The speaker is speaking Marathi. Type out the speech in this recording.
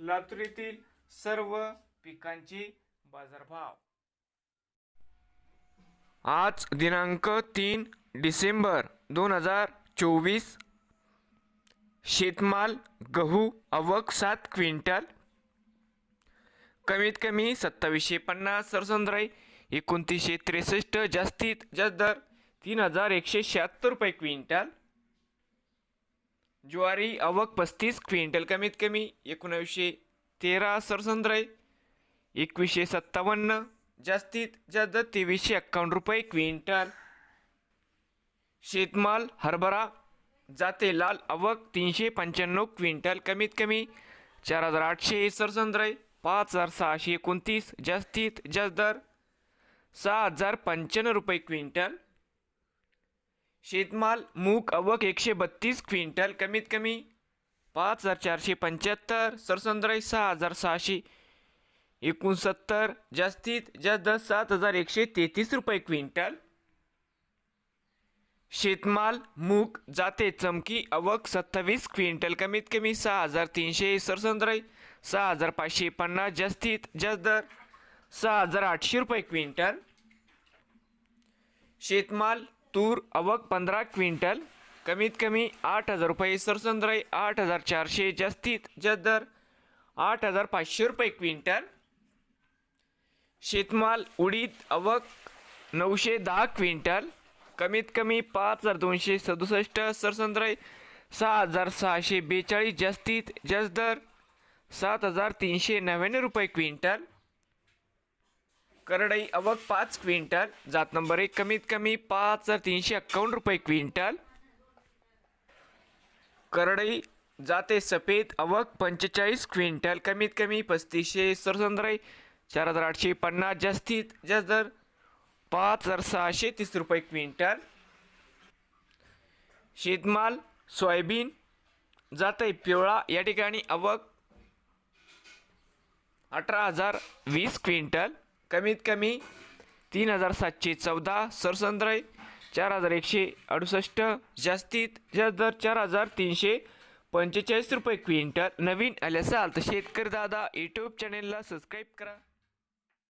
लातूर येथील सर्व पिकांची बाजारभाव. आज दिनांक तीन डिसेंबर दोन हजार चोवीस. शेतमाल गहू आवक सात क्विंटल. कमीत कमी सत्तावीसशे पन्नास सरसंद्राई एकोणतीसशे त्रेसष्ट जास्तीत जास्त दर तीन हजार एकशे शहात्तर रुपये क्विंटल. ज्वारी आवक पस्तीस क्विंटल कमीत कमी एकोणावीसशे तेरा सरसंद्राई एकवीसशे सत्तावन्न जास्तीत जास्त तेवीसशे एक्कावन्न रुपये क्विंटल. शेतमाल हरभरा जाते लाल आवक तीनशे पंच्याण्णव क्विंटल कमीत कमी चार हजार आठशे सरसंद्राई पाच हजार सहाशे एकोणतीस जास्तीत जास्त दर सहा हजार पंच्याण्णव रुपये क्विंटल. शेतमाल मूग अवक एकशे बत्तीस क्विंटल कमीत कमी पाच हजार चारशे पंच्याहत्तर सरसंद्राई सहा हजार सहाशे एकोणसत्तर जास्तीत जास्त सात हजार एकशे तेहतीस रुपये क्विंटल. शेतमाल मूग जाते चमकी अवक सत्तावीस क्विंटल कमीत कमी सहा हजार तीनशे सरसंद्राई सहा हजार पाचशे पन्नास जास्तीत जास्त दर सहा हजार आठशे रुपये क्विंटल. शेतमाल तूर अवक पंधरा क्विंटल कमीत कमी आठ हजार रुपये सरसंद्राई आठ हजार चारशे जास्तीत जास्त दर आठ हजार पाचशे रुपये क्विंटल. शेतमाल उडीद अवक नऊशे दहा क्विंटल कमीत कमी पाच हजार दोनशे सदुसष्ट सरसंद्राई सहा हजार सहाशे बेचाळीस जास्तीत जास्त दर सात हजार तीनशे नव्याण्णव रुपये क्विंटल. करडई अवक पाच क्विंटल जात नंबर एक कमीत कमी पाच हजार तीनशे एक्कावन्न रुपये क्विंटल. करडई जाते सफेद अवक पंचेचाळीस क्विंटल कमीत कमी पस्तीसशे सरसंद्राई चार हजार आठशे पन्नास जास्तीत जास्त दर पाच हजार सहाशे तीस रुपये क्विंटल. शेतमाल सोयाबीन जाते पिवळा या ठिकाणी अवक अठरा हजार वीस क्विंटल. कमीत कमी तीन हजार सातशे चौदा सरसंद्राई चार हजार एकशे अडुसष्ट जास्तीत जास्त दर चार हजार तीनशे पंचेचाळीस रुपये क्विंटल. नवीन आले असाल तर शेतकरी दादा यूट्यूब चॅनेलला सबस्क्राईब करा.